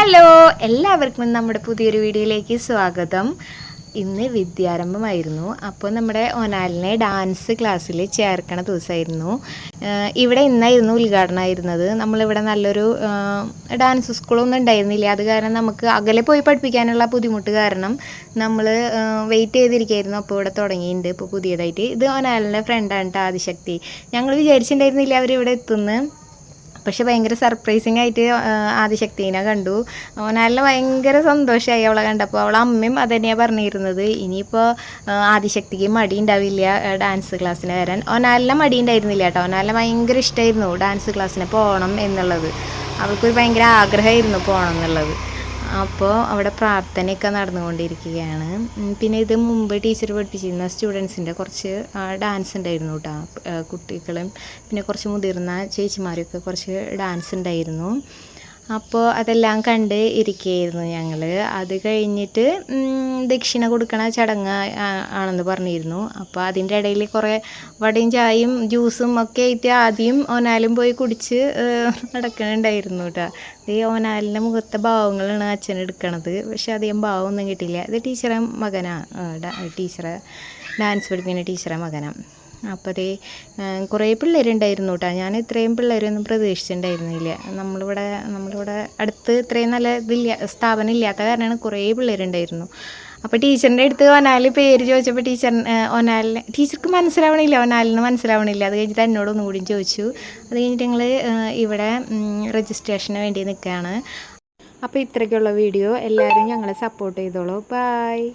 Hello എല്ലാവർക്കും നമ്മുടെ പുതിയൊരു വീഡിയോയിലേക്ക് സ്വാഗതം. ഇന്ന് വിദ്യാരംഭമായിരുന്നു. അപ്പോൾ നമ്മുടെ ഒനാലിനെ ഡാൻസ് ക്ലാസ്സിൽ ചേർക്കണ ദിവസമായിരുന്നു. ഇവിടെ ഇന്നായിരുന്നു ഉദ്ഘാടനമായിരുന്നത് നമ്മളിവിടെ നല്ലൊരു ഡാൻസ് സ്കൂളൊന്നും ഉണ്ടായിരുന്നില്ല. അത് കാരണം നമുക്ക് അകലെ പോയി പഠിപ്പിക്കാനുള്ള ബുദ്ധിമുട്ട് കാരണം നമ്മൾ വെയിറ്റ് ചെയ്തിരിക്കുകയായിരുന്നു അപ്പോൾ ഇവിടെ തുടങ്ങിയിട്ടുണ്ട്. ഇപ്പോൾ പുതിയതായിട്ട്. ഇത് ഒനാലിന്റെ ഫ്രണ്ടാണ് കേട്ടോ ആദിശക്തി. ഞങ്ങൾ വിചാരിച്ചിട്ടുണ്ടായിരുന്നില്ല അവരിവിടെ എത്തുന്നു. പക്ഷെ ഭയങ്കര സർപ്രൈസിങ് ആയിട്ട് ആദിശക്തിനെ കണ്ടു. ഓനാലിന് ഭയങ്കര സന്തോഷമായി അവളെ കണ്ടപ്പോൾ. അവളെ അമ്മയും അത് തന്നെയാണ് പറഞ്ഞിരുന്നത് ഇനിയിപ്പോൾ ആദിശക്തിക്ക് മടി ഉണ്ടാവില്ല ഡാൻസ് ക്ലാസ്സിന് വരാൻ. ഒനാലിനെ മടി ഉണ്ടായിരുന്നില്ല കേട്ടോ. ഒനാലിനെ ഭയങ്കര ഇഷ്ടമായിരുന്നു ഡാൻസ് ക്ലാസ്സിന് പോകണം എന്നുള്ളത്. അവൾക്കൊരു ഭയങ്കര ആഗ്രഹമായിരുന്നു പോകണം എന്നുള്ളത്. അപ്പോൾ അവിടെ പ്രാർത്ഥനയൊക്കെ നടന്നുകൊണ്ടിരിക്കുകയാണ്. പിന്നെ ഇത് മുമ്പ് ടീച്ചർ പഠിപ്പിച്ചിരുന്ന സ്റ്റുഡൻസിന്റെ കുറച്ച് ഡാൻസ് ഉണ്ടായിരുന്നു കേട്ടോ കുട്ടികളും പിന്നെ കുറച്ച് മുതിർന്ന ചേച്ചിമാരൊക്കെ കുറച്ച് ഡാൻസ് ഉണ്ടായിരുന്നു. അപ്പോൾ അതെല്ലാം കണ്ട് ഇരിക്കുകയായിരുന്നു ഞങ്ങൾ അത് കഴിഞ്ഞിട്ട് ദക്ഷിണ കൊടുക്കണ ചടങ്ങ് ആണെന്ന് പറഞ്ഞിരുന്നു. അപ്പോൾ അതിന്റെ ഇടയിൽ കുറേ വടയും ചായയും ജ്യൂസും ഒക്കെ ആയിട്ട് ആദ്യം ഓനാലും പോയി കുടിച്ച് നടക്കണുണ്ടായിരുന്നു കേട്ടോ. ഈ ഓനാലിന്റെ മുഖത്തെ ഭാവങ്ങളാണ് അച്ഛൻ എടുക്കണത്. പക്ഷെ അധികം ഭാവമൊന്നും കിട്ടിയില്ല. ഇത് ടീച്ചറെ മകനാണ് ടീച്ചറെ ഡാൻസ് പഠിപ്പിക്കുന്ന ടീച്ചറെ മകനാണ് അപ്പോൾ അതേ കുറേ പിള്ളേരുണ്ടായിരുന്നു കേട്ടോ ഞാൻ ഇത്രയും പിള്ളേരൊന്നും പ്രതീക്ഷിച്ചിട്ടുണ്ടായിരുന്നില്ല. നമ്മളിവിടെ നമ്മളിവിടെ അടുത്ത് ഇത്രയും നല്ല ഇതില്ല സ്ഥാപനം ഇല്ലാത്ത കാരണമാണ് കുറേ പിള്ളേരുണ്ടായിരുന്നു. അപ്പോൾ ടീച്ചറിന്റെ അടുത്ത് ഒനാൽ പേര് ചോദിച്ചപ്പോൾ ടീച്ചർ ഒനാലിനെ ടീച്ചർക്ക് മനസ്സിലാവണില്ല ഒനാലിന് മനസ്സിലാവണില്ല. അത് കഴിഞ്ഞിട്ട് എന്നോട് ഒന്നും കൂടി ചോദിച്ചു. അത് കഴിഞ്ഞിട്ട് ഞങ്ങൾ ഇവിടെ രജിസ്ട്രേഷന് വേണ്ടി നിൽക്കുകയാണ് അപ്പോൾ ഇത്രയ്ക്കുള്ള വീഡിയോ എല്ലാവരും ഞങ്ങളെ സപ്പോർട്ട് ചെയ്തോളൂ. ബായ്